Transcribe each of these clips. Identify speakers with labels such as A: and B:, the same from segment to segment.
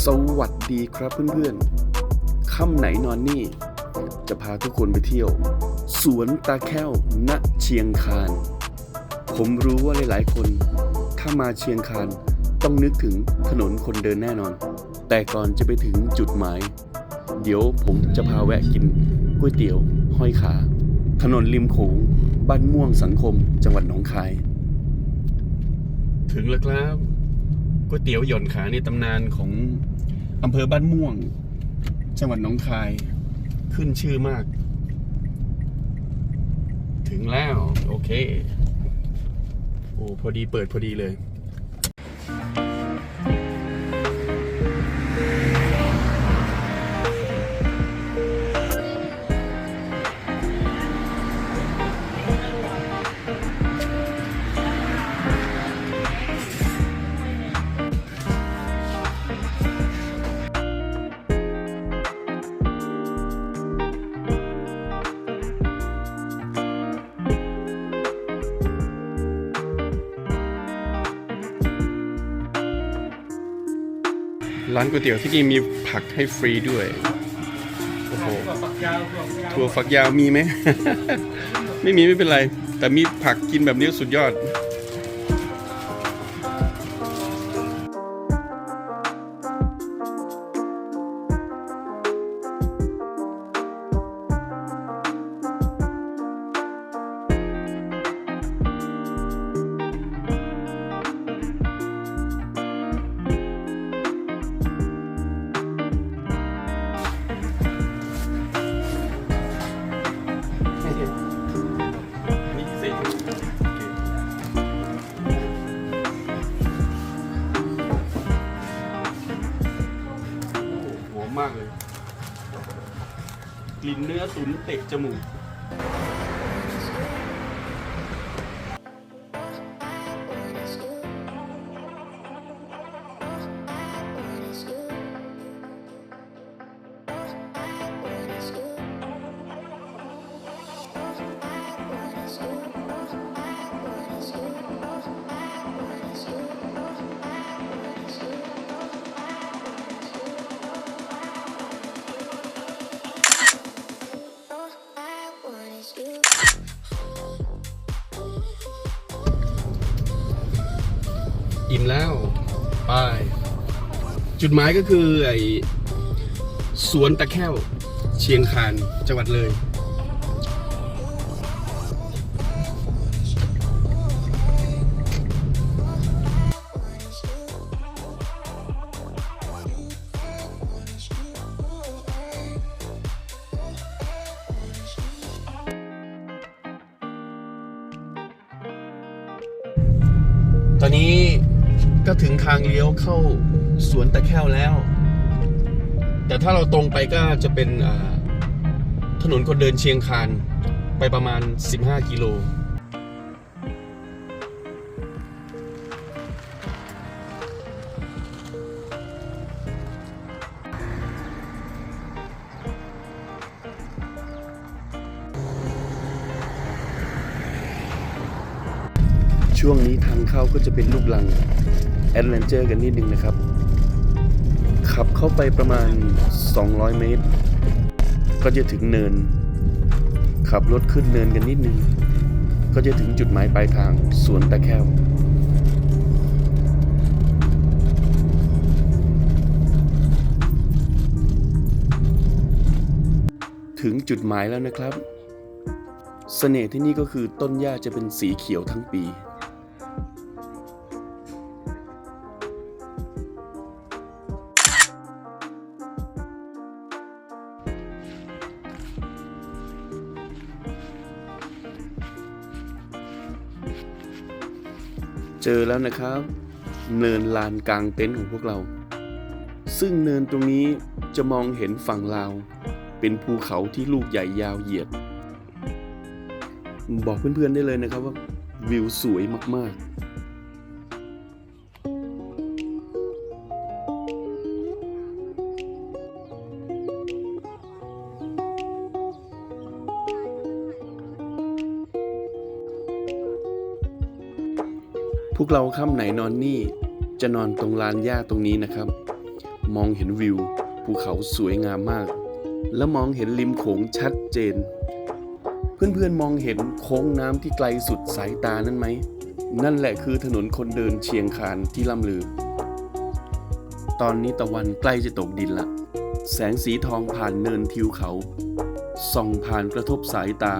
A: สวัสดีครับเพื่อนๆ ค่ำไหนนอนนี่ จะพาทุกคนไปเที่ยว สวนตาแค้วณเชียงคาน ผมรู้ว่าหลายๆ คน ถ้ามาเชียงคานต้องนึกถึงถนนคนเดินแน่นอน แต่ก่อนจะไปถึงจุดหมาย เดี๋ยวผมจะพาแวะกินก๋วยเตี๋ยว ห้อยขา ถนนริมโขงบ้านม่วงสังคม จังหวัดหนองคาย ถึงแล้วครับ ก๋วยเตี๋ยวหย่อนขาในตำนานของอำเภอบ้านม่วง จังหวัดหนองคาย ขึ้นชื่อมาก ถึงแล้ว โอเค โอ้พอดีเปิดพอดีเลยานก๋วยเตี๋ยวที่นี่มีผักให้ฟรีด้วย โอ้โห ถั่วฝักยาวมีไหม ไม่มีไม่เป็นไร แต่มีผักกินแบบนี้สุดยอด นี่พิหอมมากเลย กลิ่นเนื้อตุ๋นเตะจมูก มแล้ว ไป จุดหมายก็คือไอสวนตะแค้ว เชียงคานจังหวัดเลย ก็ถึงทางเลี้ยวเข้าสวนตะแค้วแล้ว แต่ถ้าเราตรงไปก็จะเป็นถนนคนเดินเชียงคานไปประมาณ 15 กิโลช่วงนี้ทางเข้าก็จะเป็นลูกลัง แอดเวนเจอร์กันนิดนึงนะครับ ขับเข้าไปประมาณ 200 เมตร ก็จะถึงเนิน ขับรถขึ้นเนินกันนิดนึง ก็จะถึงจุดหมายปลายทางสวนตะแค้วถึงจุดหมายแล้วนะครับเสน่ห์ที่นี่ก็คือต้นหญ้าจะเป็นสีเขียวทั้งปี เจอแล้วนะครับ เนินลานกลางเต็นท์ของพวกเรา ซึ่งเนินตรงนี้จะมองเห็นฝั่งลาว เป็นภูเขาที่ลูกใหญ่ยาวเหยียด บอกเพื่อนๆได้เลยนะครับว่าวิวสวยมากๆ พวกเราค่ำไหนนอนนี่ จะนอนตรงลานหญ้าตรงนี้นะครับ มองเห็นวิว ภูเขาสวยงามมาก และมองเห็นริมโขงชัดเจน เพื่อนๆมองเห็นโค้งน้ำที่ไกลสุดสายตานั้นไหม นั่นแหละคือถนนคนเดินเชียงคานที่ล่ำลือ ตอนนี้ตะวันใกล้จะตกดินละ แสงสีทองผ่านเนินทิวเขาส่องผ่านกระทบสายตา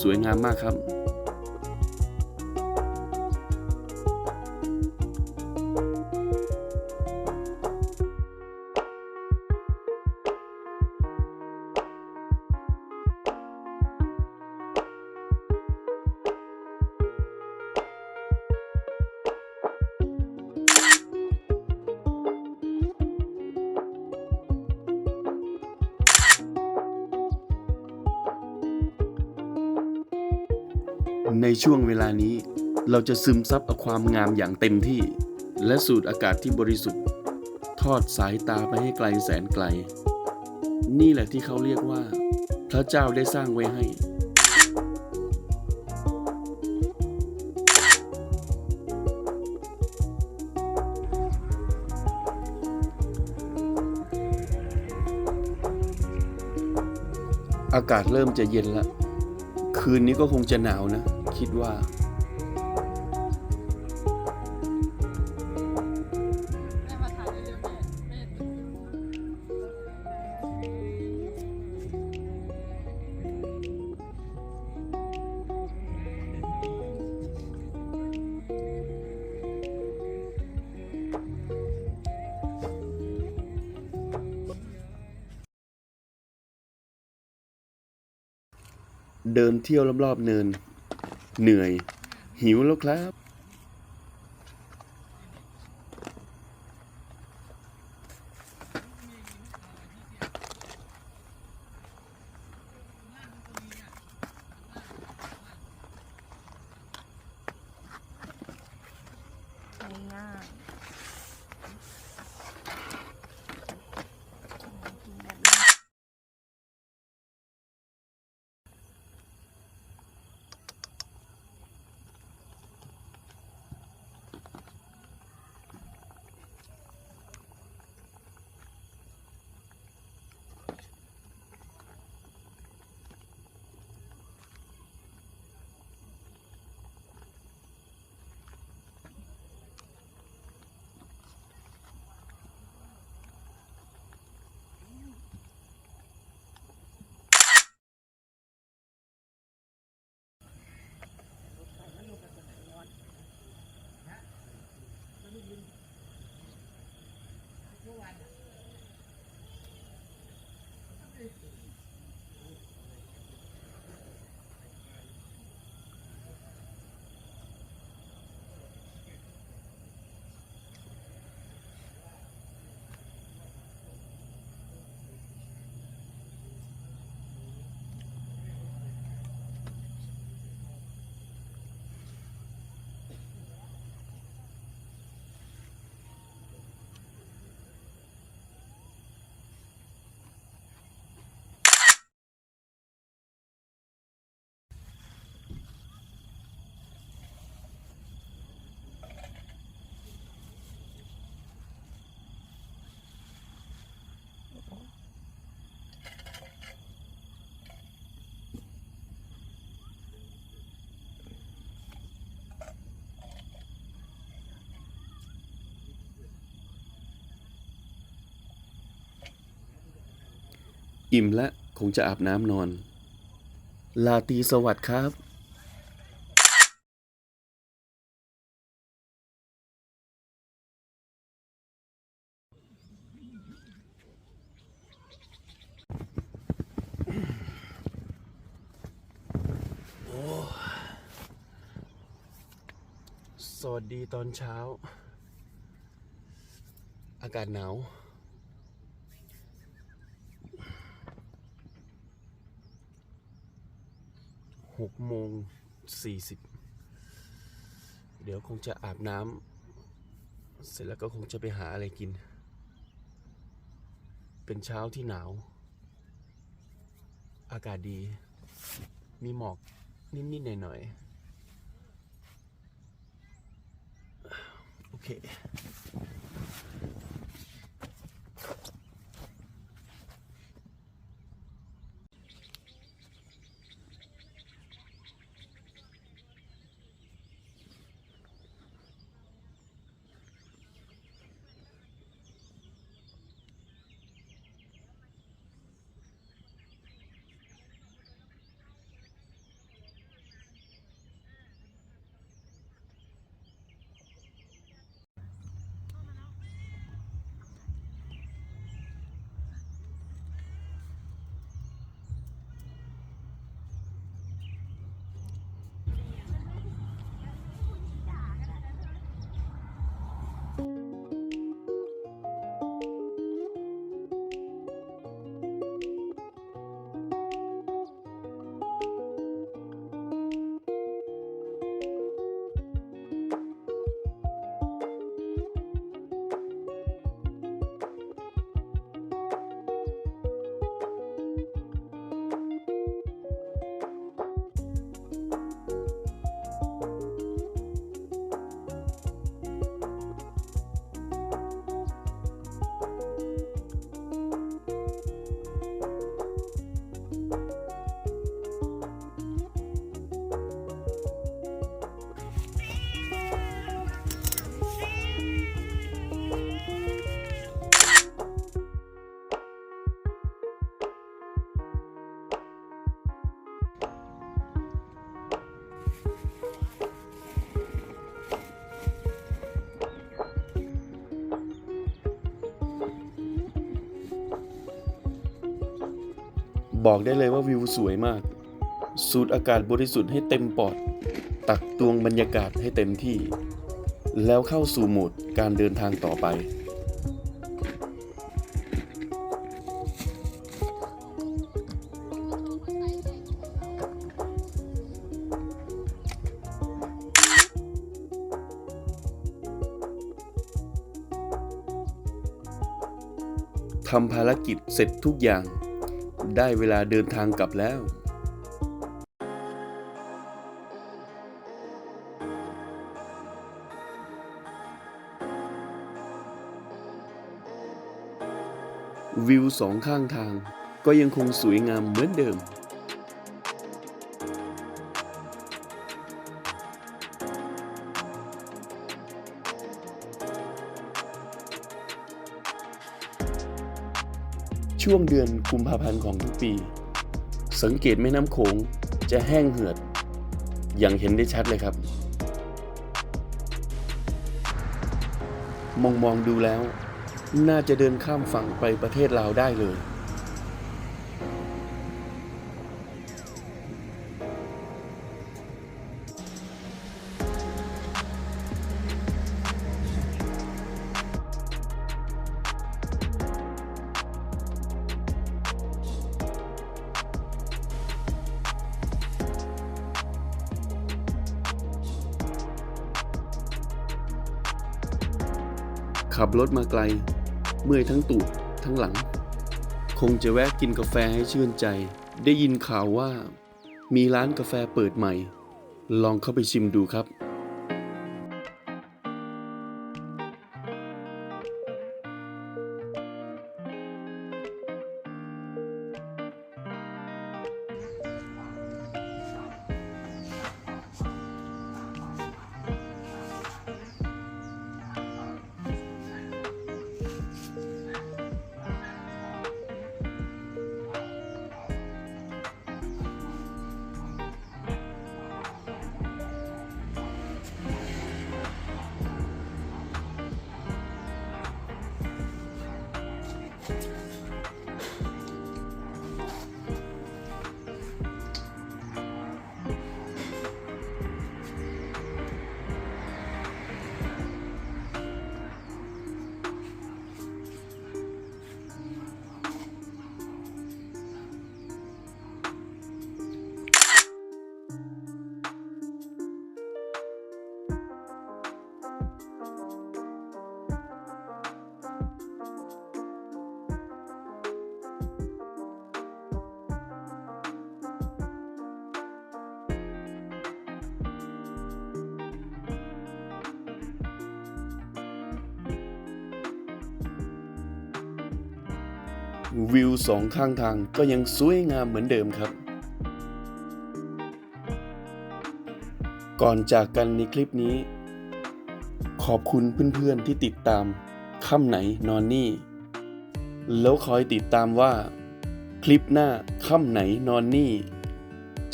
A: สวยงามมากครับ ในช่วงเวลานี้ เราจะซึมซับความงามอย่างเต็มที่ และสูดอากาศที่บริสุทธิ์ ทอดสายตาไปให้ไกลแสนไกล นี่แหละที่เขาเรียกว่า พระเจ้าได้สร้างไว้ให้อากาศเริ่มจะเย็นละ คืนนี้ก็คงจะหนาวนะ คิดว่า
B: เดิ
A: นเที่ยวรอบๆเนิน เหนื่อย หิวแล้วครับ อิ่มและคงจะอาบน้ำนอน ลาตีสวัสดิ์ครับสวัสดีตอนเช้า อากาศหนาว หกโมงสี่สิบเดี๋ยวคงจะอาบน้ำเสร็จแล้วก็คงจะไปหาอะไรกิน เป็นเช้าที่หนาว อากาศดี มีหมอกนิด ๆ หน่อย ๆ โอเค บอกได้เลยว่าวิวสวยมาก สูดอากาศบริสุทธิ์ให้เต็มปอด ตักตวงบรรยากาศให้เต็มที่ แล้วเข้าสู่โหมดการเดินทางต่อไปทำภารกิจเสร็จทุกอย่าง ได้เวลาเดินทางกลับแล้ว วิวสองข้างทางก็ยังคงสวยงามเหมือนเดิม ช่วงเดือนกุมภาพันธ์ของทุกปี สังเกตแม่น้ำโขงจะแห้งเหือด อย่างเห็นได้ชัดเลยครับ มองมองดูแล้ว น่าจะเดินข้ามฝั่งไปประเทศลาวได้เลย ขับรถมาไกล เมื่อยทั้งตูดทั้งหลัง คงจะแวะกินกาแฟให้ชื่นใจ ได้ยินข่าวว่า มีร้านกาแฟเปิดใหม่ ลองเข้าไปชิมดูครับ วิวสองข้างทางก็ยังสวยงามเหมือนเดิมครับ ก่อนจากกันในคลิปนี้ ขอบคุณเพื่อนๆที่ติดตามค่ำไหนนอนนี่ แล้วคอยติดตามว่า คลิปหน้าค่ำไหนนอนนี่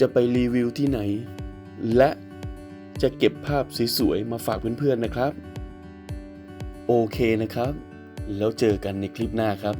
A: จะไปรีวิวที่ไหน และจะเก็บภาพสวยๆมาฝากเพื่อนๆนะครับ โอเคนะครับ แล้วเจอกันในคลิปหน้าครับ